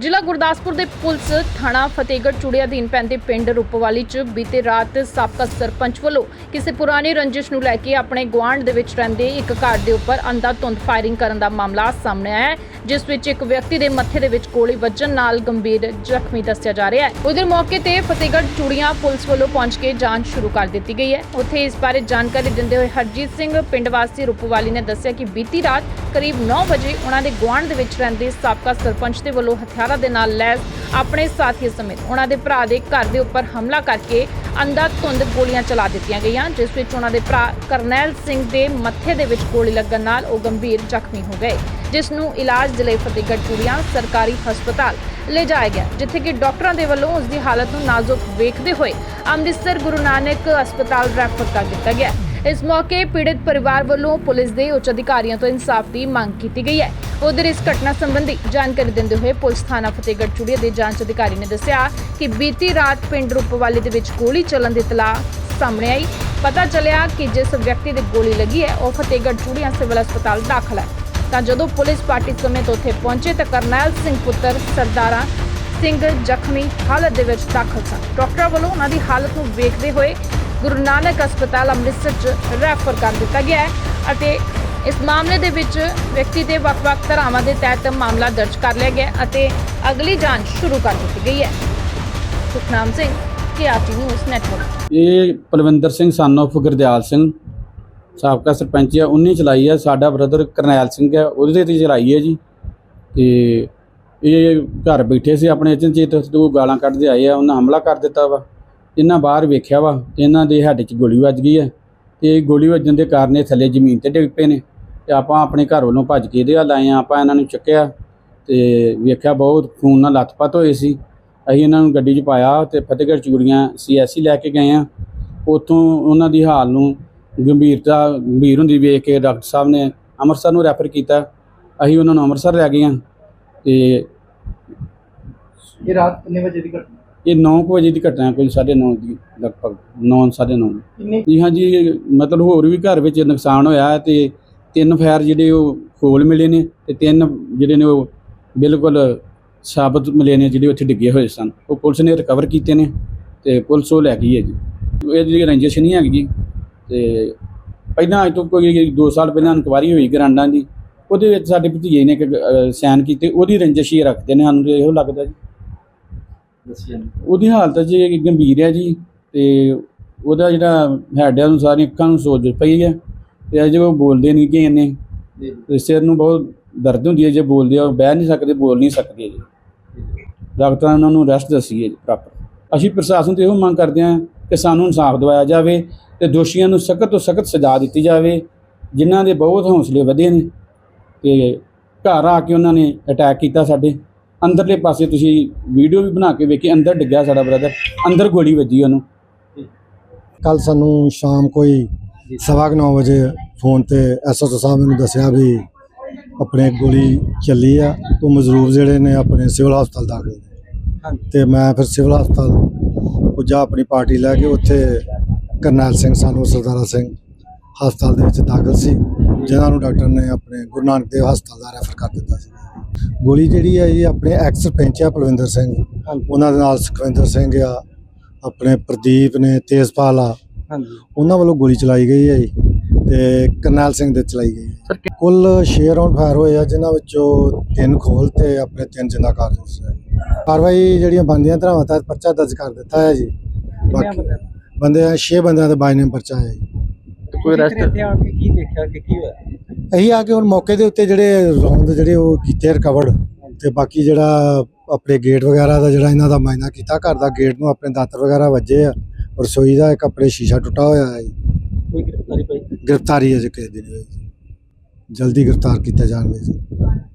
ਜ਼ਿਲ੍ਹਾ ਗੁਰਦਾਸਪੁਰ ਦੇ ਪੁਲਿਸ ਥਾਣਾ ਫਤਿਹਗੜ੍ਹ ਚੂੜੇ ਅਧੀਨ ਪੈਂਦੇ ਪਿੰਡ ਰੂਪਵਾਲੀ 'ਚ ਬੀਤੇ ਰਾਤ ਸਾਬਕਾ ਸਰਪੰਚ ਵੱਲੋਂ ਕਿਸੇ ਪੁਰਾਣੀ ਰੰਜਿਸ਼ ਨੂੰ ਲੈ ਕੇ ਆਪਣੇ ਗੁਆਂਢ ਦੇ ਵਿੱਚ ਰਹਿੰਦੇ ਇੱਕ ਘਰ ਦੇ ਉੱਪਰ ਅੰਧਾਧੁੰਦ ਫਾਇਰਿੰਗ ਕਰਨ ਦਾ ਮਾਮਲਾ ਸਾਹਮਣੇ ਆਇਆ ਹੈ, ਜਿਸ ਵਿੱਚ ਇੱਕ ਵਿਅਕਤੀ ਦੇ ਮੱਥੇ ਦੇ ਵਿੱਚ ਗੋਲੀ ਵੱਜਣ ਨਾਲ ਗੰਭੀਰ ਜ਼ਖਮੀ ਦੱਸਿਆ ਜਾ ਰਿਹਾ ਹੈ। ਉਧਰ ਮੌਕੇ ਤੇ ਫਤਿਹਗੜ੍ਹ ਚੁੜੀਆਂ ਪੁਲਿਸ ਵੱਲੋਂ ਪਹੁੰਚ ਕੇ ਜਾਂਚ ਸ਼ੁਰੂ ਕਰ ਦਿੱਤੀ ਗਈ ਹੈ। ਉੱਥੇ ਇਸ ਬਾਰੇ ਜਾਣਕਾਰੀ ਦਿੰਦੇ ਹੋਏ ਹਰਜੀਤ ਸਿੰਘ ਪਿੰਡ ਵਾਸੀ ਰੂਪਵਾਲੀ ਨੇ ਦੱਸਿਆ ਕਿ ਬੀਤੀ ਰਾਤ ਕਰੀਬ 9 ਵਜੇ ਉਹਨਾਂ ਦੇ ਗੁਆਂਢ ਦੇ ਵਿੱਚ ਰਹਿੰਦੇ ਸਾਬਕਾ ਸਰਪੰਚ ਦੇ ਵੱਲੋਂ ਹਥਿਆਰ ਦੇ ਨਾਲ ਲੈਸ ਆਪਣੇ ਸਾਥੀਆਂ ਸਮੇਤ ਉਹਨਾਂ ਦੇ ਭਰਾ ਦੇ ਘਰ ਦੇ ਉੱਪਰ ਹਮਲਾ ਕਰਕੇ ਅੰਧਾਧੁੰਦ ਗੋਲੀਆਂ ਚਲਾ ਦਿੱਤੀਆਂ ਗਈਆਂ, ਜਿਸ ਵਿੱਚ ਉਹਨਾਂ ਦੇ ਭਰਾ ਕਰਨੈਲ ਸਿੰਘ ਦੇ ਮੱਥੇ ਦੇ ਵਿੱਚ ਗੋਲੀ ਲੱਗਣ ਨਾਲ ਉਹ ਗੰਭੀਰ ਜ਼ਖਮੀ ਹੋ ਗਏ, ਜਿਸ ਨੂੰ ਇਲਾਜ ਜ਼ਿਲ੍ਹੇ ਫਤਿਹਗੜ੍ਹ ਚੂੜੀਆਂ ਸਰਕਾਰੀ ਹਸਪਤਾਲ ਲਿਜਾਇਆ ਗਿਆ, ਜਿੱਥੇ ਕਿ ਡਾਕਟਰਾਂ ਦੇ ਵੱਲੋਂ ਉਸ ਦੀ ਹਾਲਤ ਨੂੰ ਨਾਜ਼ੁਕ ਵੇਖਦੇ ਹੋਏ ਅੰਮ੍ਰਿਤਸਰ ਗੁਰੂ ਨਾਨਕ ਹਸਪਤਾਲ ਰੈਫਰ ਕਰ ਦਿੱਤਾ ਗਿਆ। ਇਸ ਮੌਕੇ ਪੀੜਤ ਪਰਿਵਾਰ ਵੱਲੋਂ ਪੁਲਿਸ ਦੇ ਉੱਚ ਅਧਿਕਾਰੀਆਂ ਤੋਂ ਇਨਸਾਫ ਦੀ ਮੰਗ ਕੀਤੀ ਗਈ ਹੈ। ਉਧਰ ਇਸ ਘਟਨਾ ਸੰਬੰਧੀ ਜਾਣਕਾਰੀ ਦਿੰਦੇ ਹੋਏ ਪੁਲਿਸ ਥਾਣਾ ਫਤਿਹਗੜ੍ਹ ਚੂੜੀਆ ਦੇ ਜਾਂਚ ਅਧਿਕਾਰੀ ਨੇ ਦੱਸਿਆ ਕਿ ਬੀਤੀ ਰਾਤ ਪਿੰਡ ਰੂਪਵਾਲੀ ਦੇ ਵਿੱਚ ਗੋਲੀ ਚੱਲਣ ਦੀ ਤਲਾਹ ਸਾਹਮਣੇ ਆਈ। ਪਤਾ ਚੱਲਿਆ ਕਿ ਜਿਸ ਵਿਅਕਤੀ ਦੀ ਗੋਲੀ ਲੱਗੀ ਹੈ, ਉਹ ਫਤਿਹਗੜ੍ਹ ਚੂੜੀਆਂ ਸਿਵਲ ਹਸਪਤਾਲ ਦਾਖਲ ਹੈ। ਤਾਂ ਜਦੋਂ ਪੁਲਿਸ ਪਾਰਟੀ ਸਮੇਤ ਉੱਥੇ ਪਹੁੰਚੇ ਤਾਂ ਕਰਨੈਲ ਸਿੰਘ ਪੁੱਤਰ ਸਰਦਾਰਾ ਸਿੰਘ ਜ਼ਖਮੀ ਹਾਲਤ ਦੇ ਵਿੱਚ ਦਾਖਲ ਸਨ। ਡਾਕਟਰਾਂ ਵੱਲੋਂ ਉਹਨਾਂ ਦੀ ਹਾਲਤ ਨੂੰ ਵੇਖਦੇ ਹੋਏ ਗੁਰੂ ਨਾਨਕ ਹਸਪਤਾਲ ਅੰਮ੍ਰਿਤਸਰ 'ਚ ਰੈਫਰ ਕਰ ਦਿੱਤਾ ਗਿਆ ਹੈ ਅਤੇ ਇਸ ਮਾਮਲੇ ਦੇ ਵਿੱਚ ਵਿਅਕਤੀ ਦੇ ਵੱਖ-ਵੱਖ ਧਾਰਾਵਾਂ ਦੇ ਤਹਿਤ ਮਾਮਲਾ ਦਰਜ ਕਰ ਲਿਆ ਗਿਆ ਅਤੇ ਅਗਲੀ ਜਾਂਚ ਸ਼ੁਰੂ ਕਰ ਦਿੱਤੀ ਗਈ ਹੈ। Sukhnam Singh KRT News Network ਇਹ ਪਲਵਿੰਦਰ ਸਿੰਘ ਸਨ of ਗੁਰਦਿਆਲ ਸਿੰਘ, ਸਾਬਕਾ ਸਰਪੰਚ ਹੈ ਉਹਨੇ ਚਲਾਈ ਹੈ ਸਾਡਾ ਬ੍ਰਦਰ ਕਰਨੈਲ ਸਿੰਘ ਹੈ ਉਹਦੇ ਤੇ ਚਲਾਈ ਹੈ ਜੀ। ਤੇ ਇਹ ਘਰ ਬੈਠੇ ਸੀ ਆਪਣੇ ਅਚਨਚੇਤ ਦੋ ਗਾਲਾਂ ਕੱਢਦੇ ਆਏ ਆ, ਉਹਨਾਂ ਹਮਲਾ ਕਰ ਦਿੱਤਾ ਵਾ। ਇਹਨਾਂ ਬਾਹਰ ਵੇਖਿਆ ਵਾ ਤੇ ਇਹਨਾਂ ਦੇ ਹੱਡ 'ਚ ਗੋਲੀ ਵੱਜ ਗਈ ਹੈ ਤੇ ਗੋਲੀ ਵੱਜਣ ਦੇ ਕਾਰਨ ਇਹ ਥੱਲੇ ਜ਼ਮੀਨ ਤੇ ਡਿੱਗ ਪਏ ਨੇ ਤੇ ਆਪਾਂ ਆਪਣੇ ਘਰ ਵੱਲੋਂ ਭੱਜ ਕੇ ਇਹਦੇ ਵੱਲ ਆਏ ਆ ਆਪਾਂ ਇਹਨਾਂ ਨੂੰ ਚੱਕਿਆ ਤੇ ਵੇਖਿਆ ਬਹੁਤ ਖੂਨ ਨਾਲ ਲੱਥਪੱਥ ਹੋਏ ਸੀ। ਅਸੀਂ ਇਹਨਾਂ ਨੂੰ ਗੱਡੀ 'ਚ ਪਾਇਆ ਤੇ ਫਤਿਹਗੜ੍ਹ ਚੂੜੀਆਂ ਸੀਐਸਸੀ ਲੈ ਕੇ ਗਏ ਆ ਉੱਥੋਂ ਉਹਨਾਂ ਦੀ ਹਾਲ ਨੂੰ ਗੰਭੀਰਤਾ ਗੰਭੀਰ ਹੁੰਦੀ ਵੇਖ ਕੇ ਡਾਕਟਰ ਸਾਹਿਬ ਨੇ ਅੰਮ੍ਰਿਤਸਰ ਨੂੰ ਰੈਫਰ ਕੀਤਾ। ਅਸੀਂ ਉਹਨਾਂ ਨੂੰ ਅੰਮ੍ਰਿਤਸਰ ਲੈ ਗਏ ਆ ਤੇ ਇਹ ਰਾਤ ਕਿੰਨੇ ਵਜੇ ਦੀ ਘਟਨਾ? ਇਹ 9 ਵਜੇ ਦੀ ਘਟਨਾ ਕੋਈ 9:30 ਦੀ ਲਗਭਗ 9:30 ਕਿੰਨੇ ਜੀ ਹਾਂਜੀ ਇਹ ਮਤਲਬ ਹੋਰ ਵੀ ਘਰ ਵਿੱਚ ਨੁਕਸਾਨ ਹੋਇਆ ਹੈ ਤੇ ਤਿੰਨ ਫਾਇਰ ਜਿਹੜੇ ਉਹ ਖੋਲ ਮਿਲੇ ਨੇ ਤੇ ਤਿੰਨ ਜਿਹੜੇ ਨੇ ਉਹ ਬਿਲਕੁਲ ਸਾਬਤ ਮਿਲੇ ਨੇ ਜਿਹੜੇ ਉੱਥੇ ਡਿੱਗੇ ਹੋਏ ਸਨ। ਉਹ ਪੁਲਿਸ ਨੇ ਰਿਕਵਰ ਕੀਤੇ ਨੇ ਤੇ ਪੁਲਿਸ ਉਹ ਲੈ ਗਈ ਹੈ ਜੀ। ਇਹ ਜਿਹੜੀ ਰੰਜਿਸ਼ ਨਹੀਂ ਹੈਗੀ ਜੀ ਤੇ ਪਹਿਲਾਂ ਅੱਜ ਤੋਂ ਕੋਈ 2 ਸਾਲ ਪਹਿਲਾਂ ਇਨਕੁਆਰੀ ਹੋਈ ਗਰਾਂਡਾਂ ਦੀ ਉਹਦੇ ਵਿੱਚ ਸਾਡੇ ਭਤੀਜੇ ਨੇ ਇੱਕ ਸਾਈਨ ਕੀਤੇ ਉਹਦੀ ਰੰਜਿਸ਼ ਹੀ ਰੱਖਦੇ ਨੇ ਸਾਨੂੰ ਇਹੋ ਲੱਗਦਾ ਜੀ। ਉਹਦੀ ਹਾਲਤ ਜੀ ਗੰਭੀਰ ਹੈ ਜੀ ਤੇ ਉਹਦਾ ਜਿਹੜਾ ਹੈਡ ਹੈ ਉਹਨੂੰ ਸਾਰੀਆਂ ਅੱਖਾਂ ਨੂੰ ਸੋਜ ਪਈ ਹੈ ਤੇ ਅਜੇ ਉਹ ਬੋਲਦੇ ਨਹੀਂ ਕਿ ਇਹਨੇ ਤੇ ਸਿਰ ਨੂੰ ਬਹੁਤ ਦਰਦ ਹੁੰਦੀ ਹੈ ਜੇ ਬੋਲਦੇ ਆ ਉਹ ਬਹਿ ਨਹੀਂ ਸਕਦੇ ਬੋਲ ਨਹੀਂ ਸਕਦੇ ਜੀ। ਡਾਕਟਰਾਂ ਨੇ ਉਹਨਾਂ ਨੂੰ ਰੈਸਟ ਦੱਸੀ ਹੈ ਪ੍ਰੋਪਰ ਅਸੀਂ ਪ੍ਰਸ਼ਾਸਨ ਤੋਂ ਇਹੋ ਮੰਗ ਕਰਦੇ ਹਾਂ ਕਿ ਸਾਨੂੰ ਇਨਸਾਫ ਦਿਵਾਇਆ ਜਾਵੇ ਤੇ ਦੋਸ਼ੀਆਂ ਨੂੰ ਸਖਤ ਤੋਂ ਸਖਤ ਸਜ਼ਾ ਦਿੱਤੀ ਜਾਵੇ ਜਿਨ੍ਹਾਂ ਦੇ ਬਹੁਤ ਹੌਸਲੇ ਵਧੇ ਨੇ ਤੇ ਘਰ ਆ ਕੇ ਉਹਨਾਂ ਨੇ ਅਟੈਕ ਕੀਤਾ ਸਾਡੇ। ਅੰਦਰਲੇ ਪਾਸੇ ਤੁਸੀਂ ਵੀਡੀਓ ਵੀ ਬਣਾ ਕੇ ਵੇਖੀ ਅੰਦਰ ਡਿੱਗਿਆ ਸਾਡਾ ਬ੍ਰਦਰ ਅੰਦਰ ਗੋਲੀ ਵੱਜੀ ਉਹਨੂੰ। ਕੱਲ ਸਾਨੂੰ ਸ਼ਾਮ ਕੋਈ ਸਵਾ ਕੁ ਨੌ ਵਜੇ ਫੋਨ ਤੇ ਐਸਐਸਓ ਸਾਹਿਬ ਨੇ ਦੱਸਿਆ ਵੀ ਆਪਣੇ ਗੋਲੀ ਚੱਲੀ ਆ ਤੋਂ ਮਜ਼ਰੂਰ ਜਿਹੜੇ ਨੇ ਆਪਣੇ ਸਿਵਲ ਹਸਪਤਾਲ ਦਾਖਲ ਨੇ। ਤੇ ਮੈਂ ਫਿਰ ਸਿਵਲ ਹਸਪਤਾਲ ਪੁੱਜਾ ਆਪਣੀ ਪਾਰਟੀ ਲੈ ਕੇ ਉੱਥੇ ਕਰਨੈਲ ਸਿੰਘ ਸਾਨੂੰ ਸਰਦਾਰਾ ਸਿੰਘ ਹਸਪਤਾਲ ਦੇ ਵਿੱਚ ਦਾਖਲ ਸੀ ਜਿਨ੍ਹਾਂ ਨੂੰ ਡਾਕਟਰ ਨੇ ਆਪਣੇ ਗੁਰੂ ਨਾਨਕ ਦੇਵ ਹਸਪਤਾਲ ਦਾ ਰੈਫਰ ਕਰ ਦਿੱਤਾ ਸੀ। ਗੋਲੀ ਜਿਹੜੀ ਹੈ ਇਹ ਆਪਣੇ ਐਕਸ ਸਰਪੰਚ ਆ ਪਲਵਿੰਦਰ ਸਿੰਘ। ਉਹਨਾਂ ਦੇ ਨਾਲ ਸੁਖਵਿੰਦਰ ਸਿੰਘ ਆ ਆਪਣੇ ਪ੍ਰਦੀਪ ਨੇ ਤੇਜਪਾਲ ਆ। ਹਾਂਜੀ। ਉਹਨਾਂ ਵੱਲੋਂ ਗੋਲੀ ਚਲਾਈ ਗਈ ਹੈ ਜੀ ਤੇ ਕਰਨੈਲ ਸਿੰਘ ਦੇ ਚਲਾਈ ਗਈ ਹੈ ਕੁੱਲ 6 ਰਾਉਂਡ ਫਾਇਰ ਹੋਏ ਆ ਜਿਨ੍ਹਾਂ ਵਿੱਚੋਂ ਤਿੰਨ ਖੋਲ ਤੇ ਆਪਣੇ ਤਿੰਨ ਜਿੰਦਾ ਕਾਰਤੂਸ ਹੈ ਕਾਰਵਾਈ ਜਿਹੜੀਆਂ ਬੰਦੀਆਂ ਧਰਾਵਾਂ ਤਹਿਤ ਪਰਚਾ ਦਰਜ ਕਰ ਦਿੱਤਾ ਹੈ ਜੀ। ਬਾਕੀ ਬੰਦੇ 6 ਬੰਦਿਆਂ ਦੇ ਬਾਈ ਨੇ ਪਰਚਾ ਹੈ ਜੀ। ਕੋਈ ਰਸਤ ਇੱਥੇ ਆ ਕੇ ਕੀ ਦੇਖਿਆ ਕਿ ਕੀ ਹੋਇਆ? ਇਹੀ ਆ ਕਿ ਹੁਣ ਮੌਕੇ ਦੇ ਉੱਤੇ ਜਿਹੜੇ ਰੌਂਦ ਜਿਹੜੇ ਉਹ ਕੀਤੇ ਰਿਕਵਰਡ ਤੇ ਬਾਕੀ ਜਿਹੜਾ ਆਪਣੇ ਗੇਟ ਵਗੈਰਾ ਦਾ ਜਿਹੜਾ ਇਹਨਾਂ ਦਾ ਮਾਇਨਾ ਕੀਤਾ ਘਰ ਦਾ ਗੇਟ ਨੂੰ ਆਪਣੇ ਦਾਤਰ ਵਗੈਰਾ ਵੱਜੇ ਆ ਰਸੋਈ ਦਾ ਇੱਕ ਆਪਣੇ ਸ਼ੀਸ਼ਾ ਟੁੱਟਾ ਹੋਇਆ ਹੈ। ਕੋਈ ਗ੍ਰਿਫਤਾਰੀ ਪਈ ਗ੍ਰਿਫਤਾਰੀ ਅਜੇ ਕਿਸੇ ਦੀ ਨਹੀਂ ਹੋਈ ਜੀ। ਜਲਦੀ ਗ੍ਰਿਫਤਾਰ ਕੀਤਾ ਜਾਣਗੇ ਜੀ